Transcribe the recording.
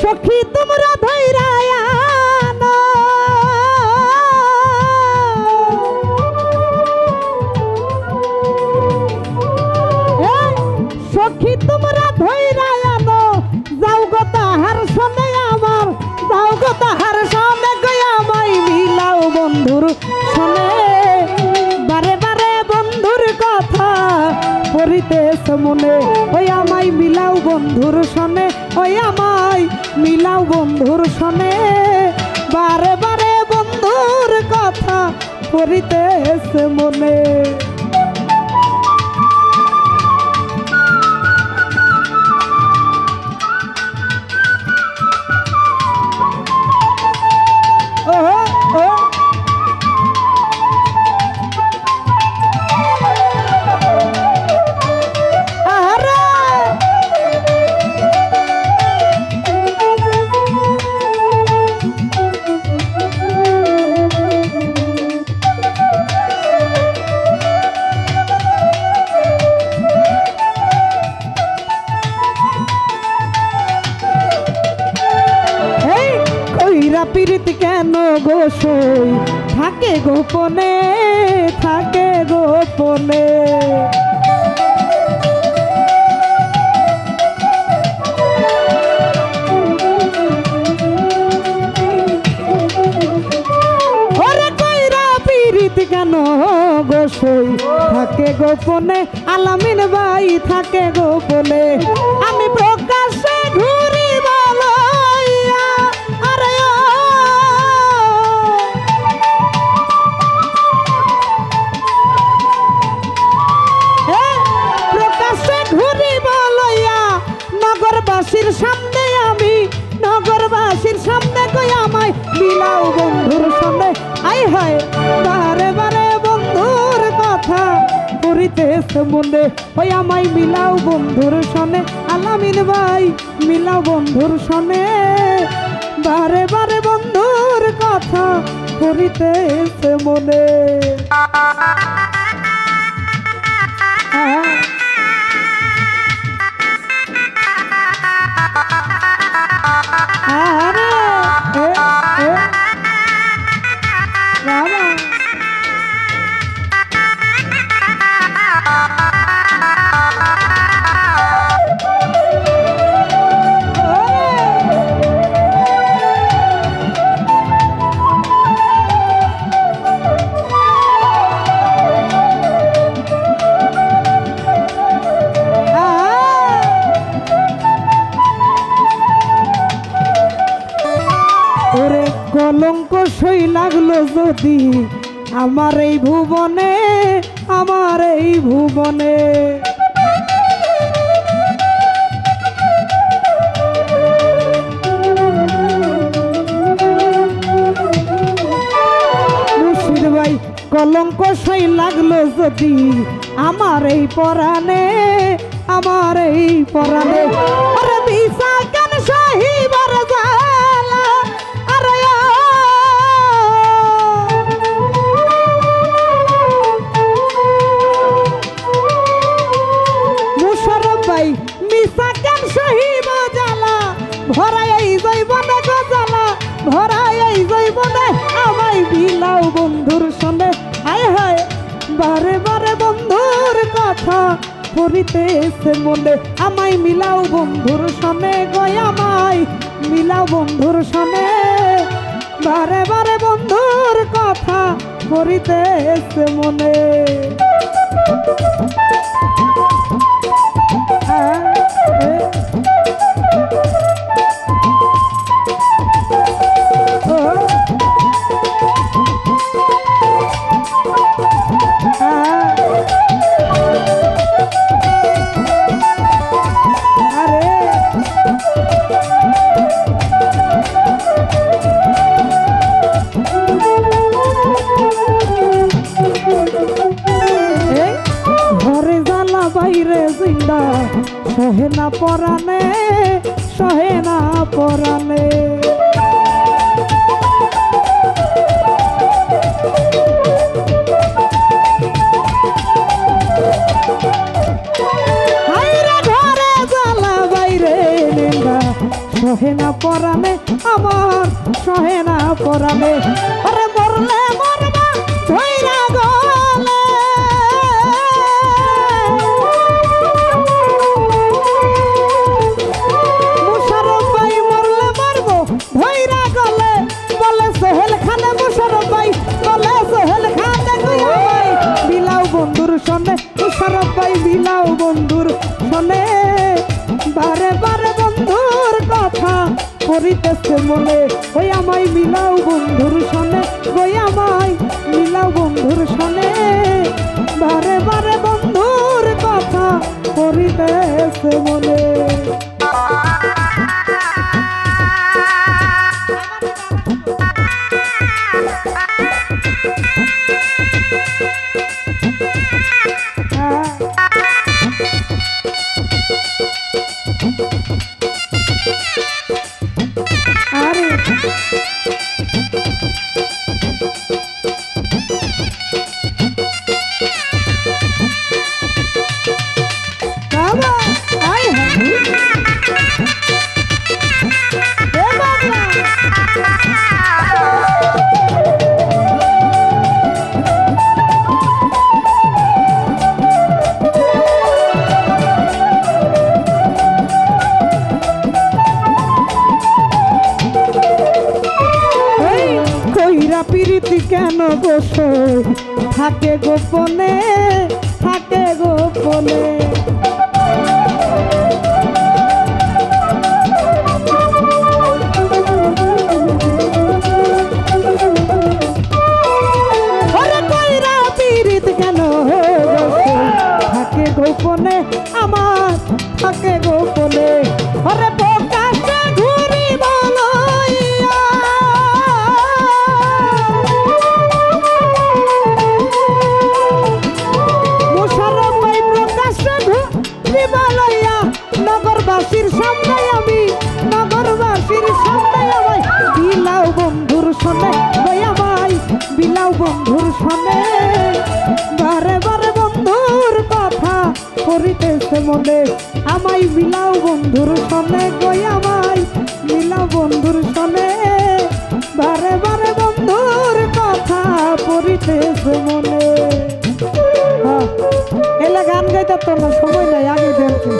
সখী তোমরা ধৈরায়া সখী তোমরা ধৈরায় আনো। যাও গো তাহার সনে আমার, যাও গো তাহার সনে গয়া মিলাও বন্ধুর সনে বারে বারে বন্ধুর কথা পড়িতেছ মনে, ওই আমায় মিলাও বন্ধুর সনে সনে বারে বারে বন্ধুর কথা করিতেছে মনে। পীড়িত কেন গোসই থাকে গোপনে থাকে গোপনে। গোসই থাকে গোপনে, আলামিন ভাই, থাকে গোপনে। আমি প্রকাশ্যে ঘুরি হায়। বারে কথা করিতেছে মনে। ওই আমায় মিলাও বন্ধুর সনে। আলামিন ভাই, মিলাও বন্ধুর সনে। বারে বারে বন্ধুর কথা করিতেছে মনে। আরে সই লাগল যদি আমার এই ভুবনে, আমার এই ভুবনে। কলঙ্ক সই লাগল যদি আমার এই পরাণে, আমার এই পরাণে। বন্ধুর সনে, হায় হায়, বারে বারে বন্ধুর কথা পড়িতেছে মনে। আমায় মিলাও বন্ধুর সনে গয় আমায়, মিলাও বন্ধুর সনে। বারে বারে বন্ধুর কথা পড়িতেছে মনে। জিন্দা সহে না পরানে, সহে না জ্বালা সহে না পরানে, আমার সহে না পরানে। আরে সনে মুশারফ ভাই বিলাও বন্ধুর সনে বারে বারে বন্ধুর কথা করিতেছে মনে। ওই আমায় মিলাও বন্ধুর সনে। ওই আমায় মিলাও বন্ধুর সনে। বারে বারে বন্ধুর কথা করিতেছে মনে। বসো থাকে গোপনে থাকে গোপনে আমার থাকে গোপনে। ওরে নগরবাসীর সামনে আমি নগরবাসীর সামনে আমায়। বিলাও বন্ধুর শোনে ভাই বিলাও বন্ধুর শোনে বারে বারে বন্ধুর কথা করিতেছে মনে আমায় বিলাও বন্ধুর শোনে গয়া ভাই বিলাও বন্ধুর শোনে বারে বারে বন্ধুর কথা পড়িতেছে মনে। হ্যাঁ, এলে গান গাইতে তো না সময় নাই আগে দেখছি